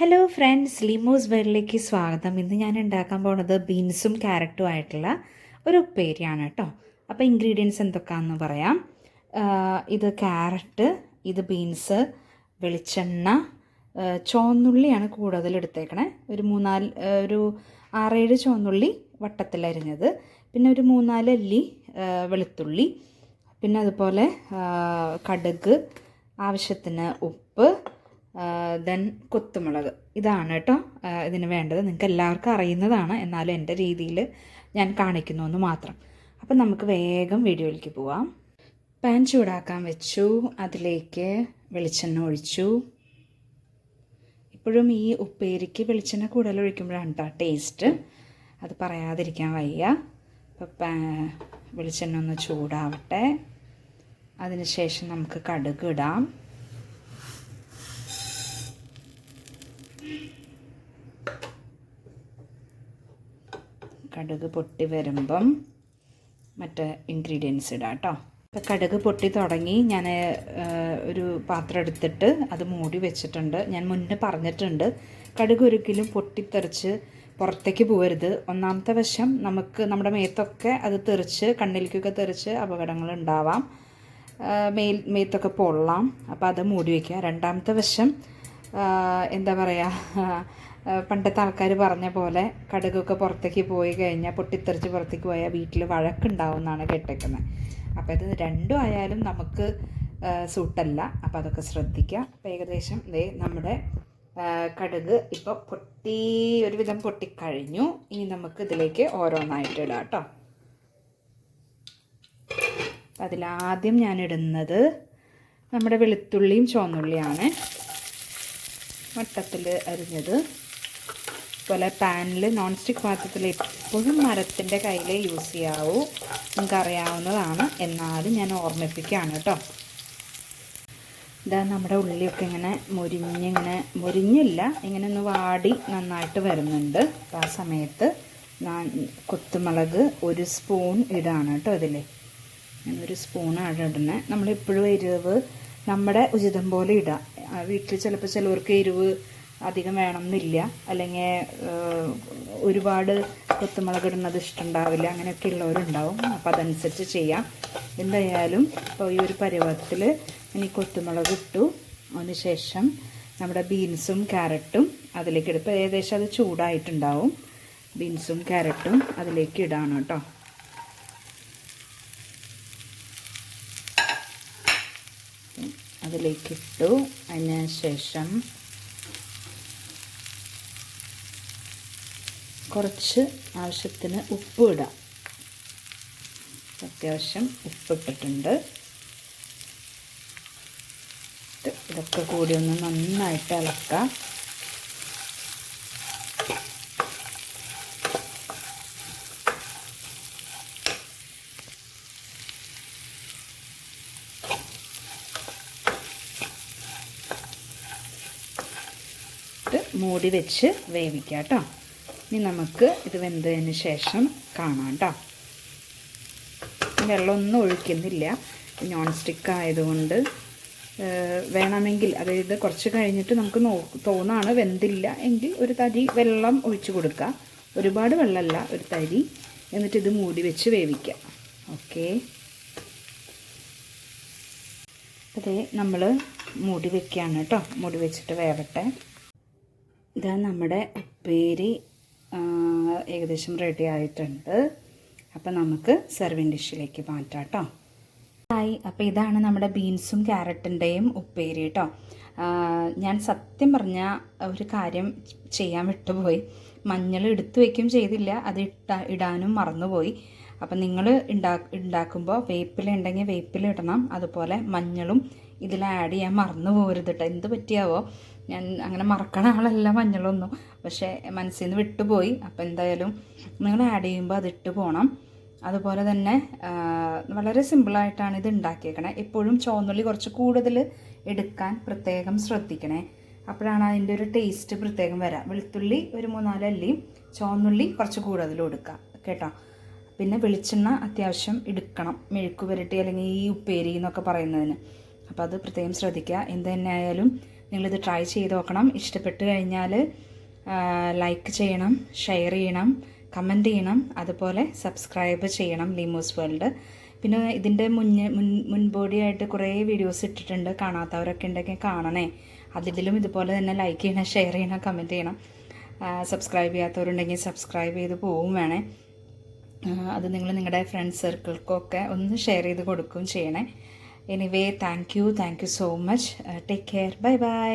Hello friends ലിമോസ് വേർഡിലേക്ക് സ്വാഗതം. ഇന്ന് ഞാൻ ഉണ്ടാക്കാൻ പോണത് ബീൻസും ക്യാരറ്റും ആയിട്ടുള്ള ഒരു ഉപ്പേരിയാണ് കേട്ടോ അപ്പോൾ ഇൻഗ്രീഡിയൻസ് എന്തൊക്കെയാണെന്ന് പറയാം. ഇത് ക്യാരറ്റ് ഇത് ബീൻസ് വെളിച്ചെണ്ണ ചോന്നുള്ളിയാണ് കൂടുതൽ എടുത്തേക്കണേ. ഒരു മൂന്നാൽ ഒരു ആറേഴ് ചുവന്നുള്ളി വട്ടത്തിലരിഞ്ഞത് പിന്നെ ഒരു മൂന്നാൽ അല്ലി വെളുത്തുള്ളി. പിന്നെ അതുപോലെ കടുക് ആവശ്യത്തിന് ഉപ്പ് ദെൻ കുത്തുമുളക്. ഇതാണ് കേട്ടോ ഇതിന് വേണ്ടത്. നിങ്ങൾക്ക് എല്ലാവർക്കും അറിയുന്നതാണ്. എന്നാലും എന്റെ രീതിയിൽ ഞാൻ കാണിക്കുന്നു എന്ന് മാത്രം. അപ്പം നമുക്ക് വേഗം വീഡിയോയിലേക്ക് പോവാം. പാൻ ചൂടാക്കാൻ വെച്ചു. അതിലേക്ക് വെളിച്ചെണ്ണ ഒഴിച്ചു. ഇപ്പോഴും ഈ ഉപ്പേരിക്ക് വെളിച്ചെണ്ണ കൂടുതൽ ഒഴിക്കുമ്പോഴാണ് കേട്ടോ ടേസ്റ്റ്. അത് പറയാതിരിക്കാൻ വയ്യ. അപ്പോൾ വെളിച്ചെണ്ണ ഒന്ന് ചൂടാവട്ടെ. അതിനുശേഷം നമുക്ക് കടുക് ഇടാം. കടുക് പൊട്ടി വരുമ്പം മറ്റ് ഇൻഗ്രീഡിയൻസ് ഇടാം കേട്ടോ. ഇപ്പോൾ കടുക് പൊട്ടി തുടങ്ങി ഞാൻ ഒരു പാത്രം എടുത്തിട്ട് അത് മൂടി വെച്ചിട്ടുണ്ട്. ഞാൻ മുന്നേ പറഞ്ഞിട്ടുണ്ട് കടുക് ഒരിക്കലും പൊട്ടിത്തെറിച്ച് പുറത്തേക്ക് പോകരുത്. ഒന്നാമത്തെ വശം നമുക്ക് നമ്മുടെ മേത്തൊക്കെ അത് തെറിച്ച് കണ്ണിലേക്കൊക്കെ തെറിച്ച് അപകടങ്ങൾ ഉണ്ടാവാം. മേൽ മേത്തൊക്കെ പൊള്ളാം. അപ്പോൾ അത് മൂടി വയ്ക്കുക രണ്ടാമത്തെ വശം എന്താ പറയുക പണ്ടത്തെ ആൾക്കാർ പറഞ്ഞ പോലെ കടുകൊക്കെ പുറത്തേക്ക് പോയി കഴിഞ്ഞാൽ പൊട്ടിത്തെറിച്ച് പുറത്തേക്ക് പോയാൽ വീട്ടിൽ വഴക്കുണ്ടാവും എന്നാണ് കേട്ടേക്കുന്നത് അപ്പോൾ ഇത് രണ്ടും ആയാലും നമുക്ക് സൂട്ടല്ല. അപ്പോൾ അതൊക്കെ ശ്രദ്ധിക്കുക അപ്പോൾ ഏകദേശം ദേ നമ്മുടെ കടുക് ഇപ്പോൾ പൊട്ടി ഒരുവിധം പൊട്ടിക്കഴിഞ്ഞു. ഇനി നമുക്ക് ഇതിലേക്ക് ഓരോന്നായിട്ട് ഇടാം കേട്ടോ. അതിലാദ്യം ഞാനിടുന്നത് നമ്മുടെ വെളുത്തുള്ളിയും ചുവന്നുള്ളിയാണ്. വട്ടത്തിൽ അരിഞ്ഞത്. അതുപോലെ പാനിൽ നോൺ സ്റ്റിക്ക് പാത്രത്തിൽ എപ്പോഴും മരത്തിന്റെ കയ്യിൽ യൂസ് ചെയ്യാവൂ. നിങ്ങൾക്കറിയാവുന്നതാണ്. എന്നാലും ഞാൻ ഓർമ്മിപ്പിക്കുകയാണ് കേട്ടോ. ഇതാ നമ്മുടെ ഉള്ളിയൊക്കെ ഇങ്ങനെ മുരിഞ്ഞിങ്ങനെ മുരിഞ്ഞില്ല ഇങ്ങനെ ഒന്ന് വാടി നന്നായിട്ട് വരുന്നുണ്ട്. ആ സമയത്ത് ഞാൻ കൊത്തുമുളക് ഒരു സ്പൂൺ ഇടാണ് കേട്ടോ ഇതിൽ ഒരു സ്പൂണാണ് ഇടുന്നത് നമ്മളിപ്പോഴും എരിവ് നമ്മുടെ ഉചിതം പോലെ ഇടാം. വീട്ടിൽ ചിലപ്പോൾ ചിലവർക്ക് എരിവ് അധികം വേണമെന്നില്ല. അല്ലെങ്കിൽ ഒരുപാട് കൊത്തുമുളക് ഇടുന്നത് ഇഷ്ടമുണ്ടാവില്ല. അങ്ങനെയൊക്കെ ഉള്ളവരുണ്ടാവും. അപ്പോൾ അതനുസരിച്ച് ചെയ്യാം. എന്തായാലും ഇപ്പോൾ ഈ ഒരു പരുവത്തിൽ ഇനി കൊത്തുമുളക് ഇട്ടു. അതിനുശേഷം നമ്മുടെ ബീൻസും ക്യാരറ്റും അതിലേക്ക് ഇടും. ഇപ്പോൾ ഏകദേശം അത് ചൂടായിട്ടുണ്ടാവും. ബീൻസും ക്യാരറ്റും അതിലേക്ക് ഇടാണ് കേട്ടോ. അതിലേക്കിട്ടു അതിന് ശേഷം കുറച്ച് ആവശ്യത്തിന് ഉപ്പ് ഇടാം. അത്യാവശ്യം ഉപ്പിട്ടിട്ടുണ്ട്. ഇതൊക്കെ കൂടി ഒന്ന് നന്നായിട്ട് ഇളക്കാം. മൂടി വെച്ച് വേവിക്കാം കേട്ടോ. ഇനി നമുക്ക് ഇത് വെന്തതിന് ശേഷം കാണാം കേട്ടോ വെള്ളമൊന്നും ഒഴിക്കുന്നില്ല. നോൺ സ്റ്റിക്ക് ആയതുകൊണ്ട് വേണമെങ്കിൽ അതായത് കുറച്ച് കഴിഞ്ഞിട്ട് നമുക്ക് നോ തോന്നാണ് വെന്തില്ല എങ്കിൽ ഒരു തരി വെള്ളം ഒഴിച്ച് കൊടുക്കുക. ഒരുപാട് വെള്ളമല്ല ഒരു തരി. എന്നിട്ട് ഇത് മൂടി വെച്ച് വേവിക്കാം ഓക്കെ. അതെ നമ്മൾ മൂടി വെക്കുകയാണ് കേട്ടോ മൂടി വെച്ചിട്ട് വേവട്ടെ. ഇതാ നമ്മുടെ ഉപ്പേരി ഏകദേശം റെഡി ആയിട്ടുണ്ട്. അപ്പം നമുക്ക് സെർവിങ് ഡിഷിലേക്ക് മാറ്റാം കേട്ടോ ഹായ് അപ്പോൾ ഇതാണ് നമ്മുടെ ബീൻസും ക്യാരറ്റിന്റെയും ഉപ്പേരി കേട്ടോ ഞാൻ സത്യം പറഞ്ഞ ഒരു കാര്യം ചെയ്യാൻ വിട്ടുപോയി. മഞ്ഞൾ എടുത്തു വയ്ക്കും ചെയ്തില്ല അത് ഇട്ട ഇടാനും മറന്നുപോയി. അപ്പം നിങ്ങൾ ഉണ്ടാ ഉണ്ടാക്കുമ്പോൾ വേപ്പില ഉണ്ടെങ്കിൽ വേപ്പില ഇടണം അതുപോലെ മഞ്ഞളും ഇതിൽ ആഡ് ചെയ്യാൻ മറന്നു പോകരുത് കേട്ടോ എന്ത് പറ്റിയാവോ? ഞാൻ അങ്ങനെ മറക്കണ ആളല്ല മഞ്ഞളൊന്നും. പക്ഷേ മനസ്സിൽ നിന്ന് വിട്ടുപോയി. അപ്പോൾ എന്തായാലും നിങ്ങൾ ആഡ് ചെയ്യുമ്പോൾ അതിട്ട് പോകണം അതുപോലെ തന്നെ വളരെ സിമ്പിളായിട്ടാണ് ഇത് ഉണ്ടാക്കിയേക്കണേ. എപ്പോഴും ചോന്നുള്ളി കുറച്ച് കൂടുതൽ എടുക്കാൻ പ്രത്യേകം ശ്രദ്ധിക്കണേ. അപ്പോഴാണ് അതിന്റെ ഒരു ടേസ്റ്റ് പ്രത്യേകം വരാം. വെളുത്തുള്ളി ഒരു മൂന്നാൽ അല്ലിയും ചുവന്നുള്ളി കുറച്ച് കൂടുതൽ കൊടുക്കുക കേട്ടോ? പിന്നെ വെളിച്ചെണ്ണ അത്യാവശ്യം എടുക്കണം. മെഴുക്ക് പുരട്ടി അല്ലെങ്കിൽ ഈ ഉപ്പേരി എന്നൊക്കെ പറയുന്നതിന്. അപ്പോൾ അത് പ്രത്യേകം ശ്രദ്ധിക്കുക. എന്ത് തന്നെ ആയാലും നിങ്ങളിത് ട്രൈ ചെയ്ത് നോക്കണം. ഇഷ്ടപ്പെട്ട് കഴിഞ്ഞാൽ ലൈക്ക് ചെയ്യണം ഷെയർ ചെയ്യണം കമന്റ് ചെയ്യണം അതുപോലെ സബ്സ്ക്രൈബ് ചെയ്യണം ലീമോസ് വേൾഡ് പിന്നെ ഇതിന്റെ മുന്നേ മുൻ മുൻപോടിയായിട്ട് കുറേ വീഡിയോസ് ഇട്ടിട്ടുണ്ട്. കാണാത്തവരൊക്കെ ഉണ്ടെങ്കിൽ കാണണേ. അതിലും ഇതുപോലെ തന്നെ ലൈക്ക് ചെയ്യണം ഷെയർ ചെയ്യണം കമന്റ് ചെയ്യണം. സബ്സ്ക്രൈബ് ചെയ്യാത്തവരുണ്ടെങ്കിൽ സബ്സ്ക്രൈബ് ചെയ്ത് പോവും വേണേ. അത് നിങ്ങൾ നിങ്ങളുടെ ഫ്രണ്ട്സ് സർക്കിൾക്കൊക്കെ ഒന്ന് ഷെയർ ചെയ്ത് കൊടുക്കുകയും ചെയ്യണേ. anyway thank you thank you so much take care bye bye